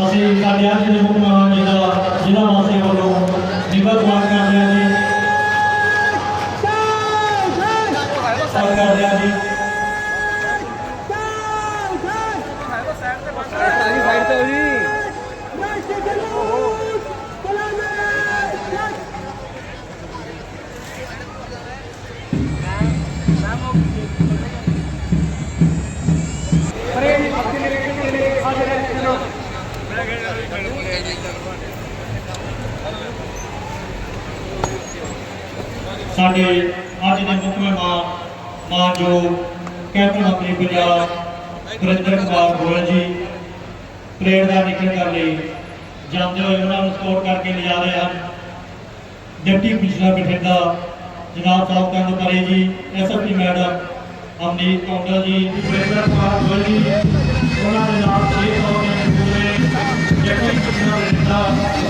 ਅਸੀਂ ਸਾਡੇ ਅੱਜ ਦੇ ਮੁੱਖ ਮਹਿਮਾਨ ਜੀ ਦਾ ਜ਼ਿਲ੍ਹਾ ਵਾਸੀਆਂ ਵੱਲੋਂ ਨਿੱਘਾ ਸਵਾਗਤ ਸਾਡੇ ਅੱਜ ਦੇ ਮੁੱਖ ਮਹਿਮਾਨ ਮਾਨਯੋਗ ਕੈਪਟਨ ਮੰਤਰੀ ਪੰਜਾਬ ਗੁਰਿੰਦਰ ਕੁਮਾਰ ਗੋਇਲ ਜੀ, ਪਰੇਡ ਦਾ ਨਿਕਲ ਕਰ ਲਈ। ਜਾਂਦੇ ਹੋਏ ਉਹਨਾਂ ਨੂੰ ਸਪੋਰਟ ਕਰਕੇ ਲਿਜਾ ਰਹੇ ਹਨ। ਡਿਪਟੀ ਕਮਿਸ਼ਨਰ ਬਠਿੰਡਾ, ਜਨਾਬ ਸਾਹਿਬ ਕੰਦ ਪਰੇ ਜੀ ਐਸਐਸਪੀ ਮੈਡਮ ਅਮਨੀਤ ਕੌਂਡਲ ਜੀ ਗੁਰਿੰਦਰ ਕੁਮਾਰ ਗੋਇਲ ਜੀ, ਉਹਨਾਂ ਦੇ ਨਾਲ 600 ਦੇ ਪੂਰੇ ਡਿਪਟੀ ਕਮਿਸ਼ਨਰ ਬਠਿੰਡਾ,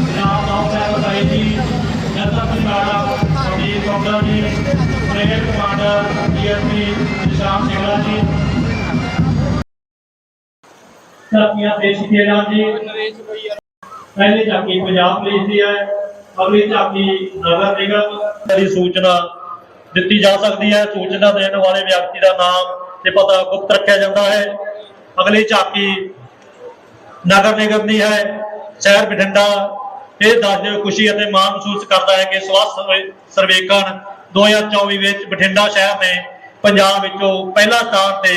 ਜਨਾਬ ਸਾਹਿਬ ਕੰਦ ਪਰੇ ਜੀ ਐਸਐਸਪੀ ਮੈਡਮ ਡੀਐਸਪੀ ਨਿਸ਼ਾਨ ਸਿੰਘਲਾ ਜੀ। ਸਾਥੀਆਂ ਪੇਸ਼ ਕੀਤੇ ਜਾਣ ਜੀ ਪਹਿਲੀ ਝਾਕੀ ਪੰਜਾਬ ਪੁਲਿਸ ਦੀ ਹੈ। ਅਗਲੀ ਝਾਕੀ ਨਗਰ ਨਿਗਮ ਦੀ ਸੂਚਨਾ ਦਿੱਤੀ ਜਾ ਸਕਦੀ ਹੈ। ਸੂਚਨਾ ਦੇਣ ਵਾਲੇ ਵਿਅਕਤੀ ਦਾ ਨਾਮ ਤੇ ਪਤਾ ਗੁਪਤ ਰੱਖਿਆ ਜਾਂਦਾ ਹੈ। ਅਗਲੀ ਝਾਕੀ ਨਗਰ ਨਿਗਮ ਦੀ ਹੈ। ਸ਼ਹਿਰ ਬਠਿੰਡਾ। ਇਹ ਦੱਸਦੇ ਹੋਏ ਖੁਸ਼ੀ ਅਤੇ ਮਾਣ ਮਹਿਸੂਸ ਕਰਦਾ ਹੈ ਕਿ ਸਵੱਛ ਸਰਵੇ- ਸਰਵੇਖਣ 2024 ਵਿੱਚ ਬਠਿੰਡਾ ਸ਼ਹਿਰ ਨੇ ਪੰਜਾਬ ਵਿੱਚੋਂ ਪਹਿਲਾ ਸਥਾਨ ਤੇ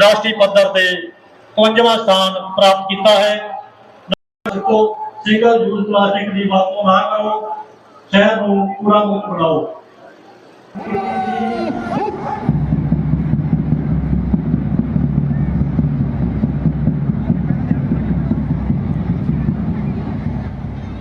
ਰਾਸ਼ਟਰੀ ਪੱਧਰ ਤੇ 55ਵਾਂ ਸਥਾਨ ਪ੍ਰਾਪਤ ਕੀਤਾ ਹੈ। ਸਿੰਗਲ ਯੂਜ਼ ਪਲਾਸਟਿਕ ਦੀ ਵਰਤੋਂ ਨਾ ਕਰੋ, ਸ਼ਹਿਰ ਨੂੰ ਪੂਰਾ ਮੁਕਤ ਬਣਾਓ।